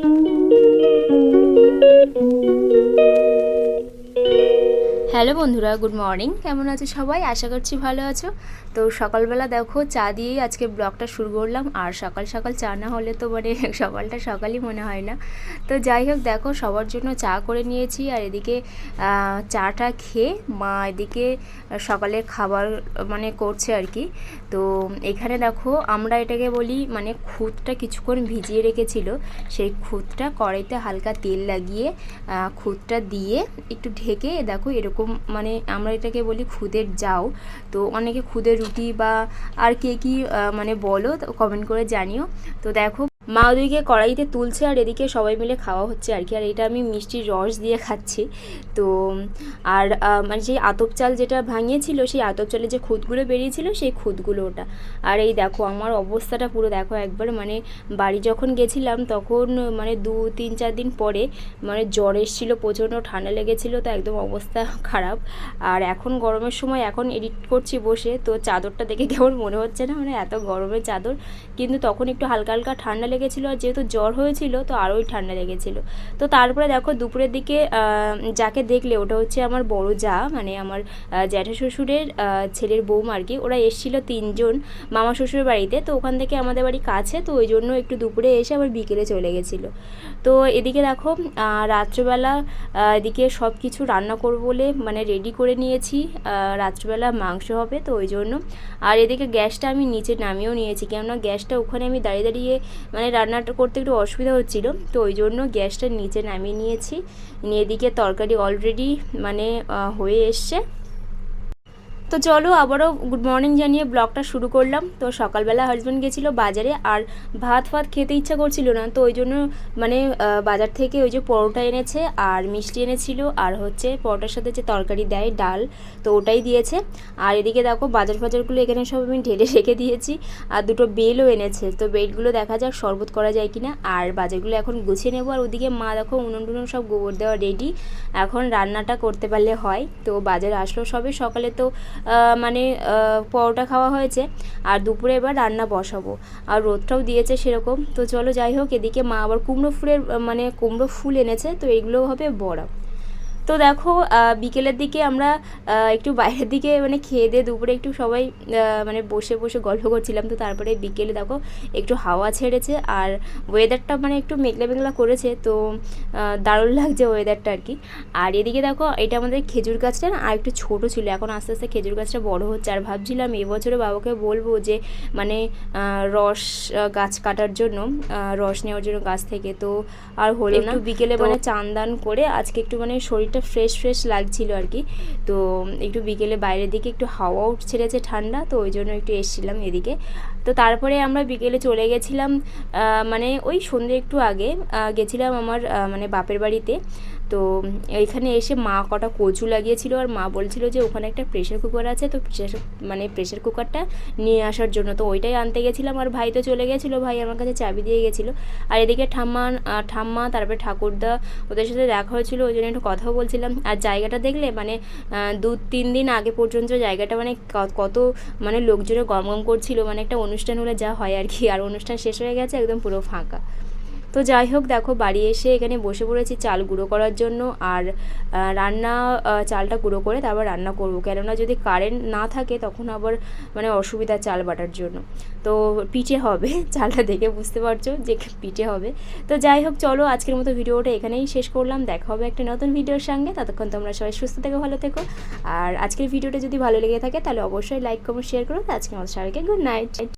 Thank you. Hello বন্ধুরা, good morning. কেমন আছো সবাই? আশা করছি ভালো আছো। তো সকালবেলা দেখো, চা দিয়েই আজকে ব্লগটা শুরু করলাম। আর সকাল সকাল চা না হলে তো মানে সকালটা সকালই মনে হয় না। তো যাই হোক, দেখো, সবার জন্য চা করে নিয়েছি। আর এদিকে চাটা খেয়ে মা এদিকে সকালের খাবার মানে করছে আর কি। তো এখানে দেখো, আমরা এটাকে বলি মানে খুদটা কিছুক্ষণ ভিজিয়ে রেখেছিল। সেই খুদটা কড়াইতে হালকা তেল লাগিয়ে খুদটা দিয়ে একটু ঢেকে দেখো, এরকম মানে আমরা এটাকে বলি খুদের যাও। তো অনেকে খুদের রুটি বা আর কে কী মানে বলো কমেন্ট করে জানিও। তো দেখো মা ওদিকে কড়াইতে তুলছে আর এদিকে সবাই মিলে খাওয়া হচ্ছে আর কি। আর এটা আমি মিষ্টির রস দিয়ে খাচ্ছি। তো, আর মানে সেই আতপ চাল যেটা ভাঙিয়েছিল, সেই আতপ চালের যে খুদগুলো বেরিয়েছিল, সেই খুদগুলো ওটা। আর এই দেখো, আমার অবস্থাটা পুরো দেখো একবার মানে বাড়ি যখন গেছিলাম, তখন মানে দু, তিন, চার দিন পরে মানে জ্বর এসেছিল, প্রচণ্ড ঠান্ডা লেগেছিলো, তো একদম অবস্থা খারাপ। আর এখন গরমের সময় এখন এডিট করছি বসে, তো চাদরটা দেখে কেমন মনে হচ্ছে না? মানে এত গরমের চাদর। কিন্তু তখন একটু হালকা হালকা ঠান্ডা লেগেছিলো আর যেহেতু জ্বর হয়েছিল, তো আরোই ঠান্ডা লেগেছিলো। তো তারপরে দেখো দুপুরের দিকে যাকে দেখলে, ওটা হচ্ছে আমার বড় যা মানে আমার জ্যাঠা শ্বশুরের ছেলের বৌমা আর কি, ওরা এসেছিল তিনজন মামা শ্বশুরের বাড়িতে। তো ওখান থেকে আমাদের বাড়ি কাছে, তো ওই জন্য একটু দুপুরে এসে আবার বিকেলে চলে গেছিল। তো এদিকে দেখো রাত্রেবেলা এদিকে সব কিছু রান্না করব বলে মানে রেডি করে নিয়েছি। রাত্রেবেলা মাংস হবে, তো ওই জন্য। আর এদিকে গ্যাসটা আমি নিচে নামিয়েও নিয়েছি, কেননা গ্যাসটা ওখানে আমি দাঁড়িয়ে দাঁড়িয়ে মানে রান্নাটা করতে একটু অসুবিধা হচ্ছিল। তো ওই জন্য গ্যাসটা নিচে নামিয়ে নিয়েছি। নিয়ে এদিকে তরকারি অলরেডি মানে হয়ে এসছে। তো চলো আবারও গুড মর্নিং জানিয়ে ব্লগটা শুরু করলাম। তো সকালবেলা হাজব্যান্ড গেছিল বাজারে আর ভাত ফাত খেতে ইচ্ছা করছিল না, তো ওই জন্য মানে বাজার থেকে ওই যে পরোটা এনেছে আর মিষ্টি এনেছিল আর হচ্ছে পরোটার সাথে যে তরকারি দেয় ডাল, তো ওটাই দিয়েছে। আর এদিকে দেখো বাজার ফাজারগুলো এখানে সব আমি ঢেলে রেখে দিয়েছি আর দুটো বেলও এনেছে। তো বেলগুলো দেখা যাক শরবত করা যায় কিনা। আর বাজারগুলো এখন গুছিয়ে নেব। আর ওদিকে মা দেখো উনুন টুনুন সব গোবর দেওয়া রেডি এখন রান্নাটা করতে পারলে হয়। তো বাজার আসলো সবে সকালে, তো মানে পরোটা খাওয়া হয়েছে, আর দুপুরে এবার রান্না বসাবো। আর রোদটাও দিয়েছে সেরকম। তো চলো যাই হোক, এদিকে মা আবার কুমড়ো ফুলের মানে কুমড়ো ফুল এনেছে, তো এগুলো হবে বড়া। তো দেখো বিকেলের দিকে আমরা একটু বাইরের দিকে মানে খেয়ে দিয়ে দুপুরে একটু সবাই মানে বসে বসে গল্প করছিলাম। তো তারপরে বিকেলে দেখো একটু হাওয়া ছেড়েছে আর ওয়েদারটা মানে একটু মেঘলা মেঘলা করেছে। তো দারুণ লাগছে ওয়েদারটা আর কি। আর এদিকে দেখো এটা আমাদের খেজুর গাছটা না আর একটু ছোটো ছিল। এখন আস্তে আস্তে খেজুর গাছটা বড় হচ্ছে। আর ভাবছিলাম এবছরে বাবাকে বলব যে মানে রস গাছ কাটার জন্য রস নেওয়ার জন্য গাছ থেকে। তো আর হলো না। বিকেলে মানে চান দান করে আজকে একটু মানে শরীরটা একটা ফ্রেশ ফ্রেশ লাগছিল আর কি। তো একটু বিকেলে বাইরের দিকে একটু হাওয়াও ছেড়েছে ঠান্ডা, তো ওই জন্য একটু এসেছিলাম এদিকে। তো তারপরে আমরা বিকেলে চলে গেছিলাম মানে ওই সন্ধ্যে একটু আগে গেছিলাম আমার মানে বাপের বাড়িতে। তো এখানে এসে মা কটা কচু লাগিয়েছিল আর মা বলছিল যে ওখানে একটা প্রেশার কুকার আছে, তো প্রেশার মানে প্রেশার কুকারটা নিয়ে আসার জন্য। তো ওইটাই আনতে গেছিলাম আর ভাই তো চলে গেছিল, ভাই আমার কাছে চাবি দিয়ে গেছিল। আর এদিকে ঠাম্মা ঠাম্মা, তারপরে ঠাকুরদা ওদের সাথে দেখা হয়েছিল, ওই জন্য একটু কথাও বলছিলাম। আর জায়গাটা দেখলে মানে দু তিন দিন আগে পর্যন্ত জায়গাটা মানে কত মানে লোকজনে গম গম করছিল মানে একটা অনুষ্ঠান হলে যা হয় আর কি। আর অনুষ্ঠান শেষ হয়ে গেছে, একদম পুরো ফাঁকা। তো যাই হোক দেখো বাড়ি এসে এখানে বসে পড়েছি চাল গুঁড়ো করার জন্য আর রান্না চালটা গুঁড়ো করে তারপর রান্না করব। কেননা যদি কারেন্ট না থাকে তখন আবার মানে অসুবিধা চাল বাটার জন্য। তো পিঠে হবে, চালটা দেখে বুঝতে পারছ যে পিঠে হবে। তো যাই হোক চলো আজকের মতো ভিডিওটা এখানেই শেষ করলাম। দেখা হবে একটা নতুন ভিডিওর সঙ্গে। ততক্ষণ তোমরা সবাই সুস্থ থেকে, ভালো থেকো। আর আজকের ভিডিওটা যদি ভালো লেগে থাকে তাহলে অবশ্যই লাইক, কমেন্ট শেয়ার করো। আজকে আমাদের সবাইকে গুড নাইট।